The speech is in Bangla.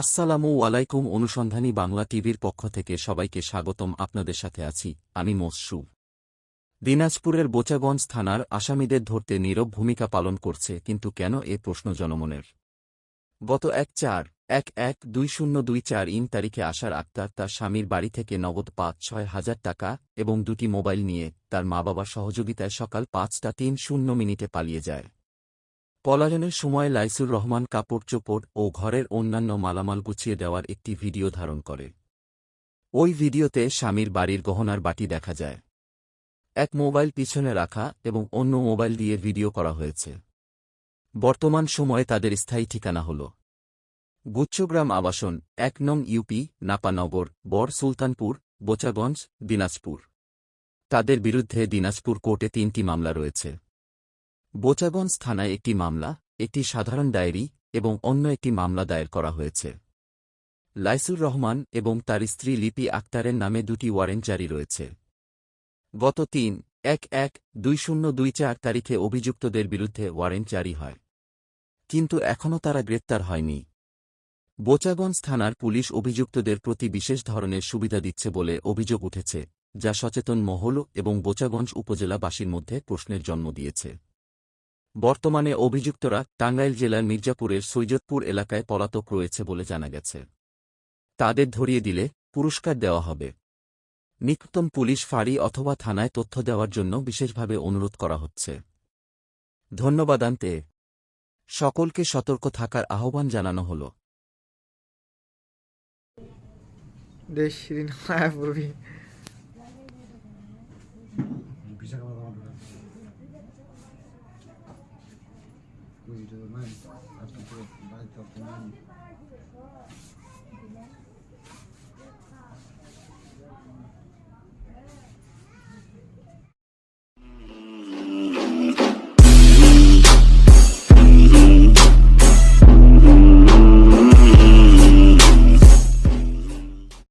আসসালামু আলাইকুম অনুসন্ধানী বাংলা টিভির পক্ষ থেকে সবাইকে স্বাগতম আপনাদের সাথে আছি, আমি মসু দিনাজপুরের বোচাগঞ্জ থানার আসামিদের ধরতে নীরব ভূমিকা পালন করছে, কিন্তু কেন এ প্রশ্ন জনমনের? গত এক চার এক এক দুই শূন্য দুই চার ইন তারিখে আসার আক্তার তার স্বামীর বাড়ি থেকে নগদ পাঁচ ছয় হাজার টাকা এবং দুটি মোবাইল নিয়ে তার মা বাবার সহযোগিতায় সকাল পাঁচটা তিন শূন্য মিনিটে পালিয়ে যায়। পলায়নের সময় লাইসুর রহমান কাপড় চোপড় ও ঘরের অন্যান্য মালামাল গুছিয়ে দেওয়ার একটি ভিডিও ধারণ করে। ওই ভিডিওতে স্বামীর বাড়ির গহনার বাটি দেখা যায়। এক মোবাইল পিছনে রাখা এবং অন্য মোবাইল দিয়ে ভিডিও করা হয়েছে। বর্তমান সময়ে তাদের স্থায়ী ঠিকানা হল গুচ্ছগ্রাম আবাসন, এক নং ইউপি নাপানগর বর সুলতানপুর, বোচাগঞ্জ, দিনাজপুর। তাদের বিরুদ্ধে দিনাজপুর কোর্টে তিনটি মামলা রয়েছে। বোচাগঞ্জ থানায় একটি মামলা, একটি সাধারণ ডায়েরি এবং অন্য একটি মামলা দায়ের করা হয়েছে। লাইসুর রহমান এবং তার স্ত্রী লিপি আক্তারের নামে দুটি ওয়ারেন্ট জারি রয়েছে। গত তিন, এক এক, দুই শূন্য দুই চার তারিখে অভিযুক্তদের বিরুদ্ধে ওয়ারেন্ট জারি হয়। কিন্তু এখনও তারা গ্রেপ্তার হয়নি। বোচাগঞ্জ থানার পুলিশ অভিযুক্তদের প্রতি বিশেষ ধরনের সুবিধা দিচ্ছে বলে অভিযোগ উঠেছে, যা সচেতন মহল এবং বোচাগঞ্জ উপজেলাবাসীর মধ্যে প্রশ্নের জন্ম দিয়েছে। বর্তমানে অভিযুক্তরা টাঙ্গাইল জেলার মির্জাপুরের সৈয়দপুর এলাকায় পলাতক রয়েছে বলে জানা গেছে। তাদের ধরিয়ে দিলে পুরস্কার দেওয়া হবে। নিকটতম পুলিশ ফাঁড়ি অথবা থানায় তথ্য দেওয়ার জন্য বিশেষভাবে অনুরোধ করা হচ্ছে। ধন্যবাদান্তে সকলকে সতর্ক থাকার আহ্বান জানানো হল। দেশ শিরিন মায়া পড়বি Bisa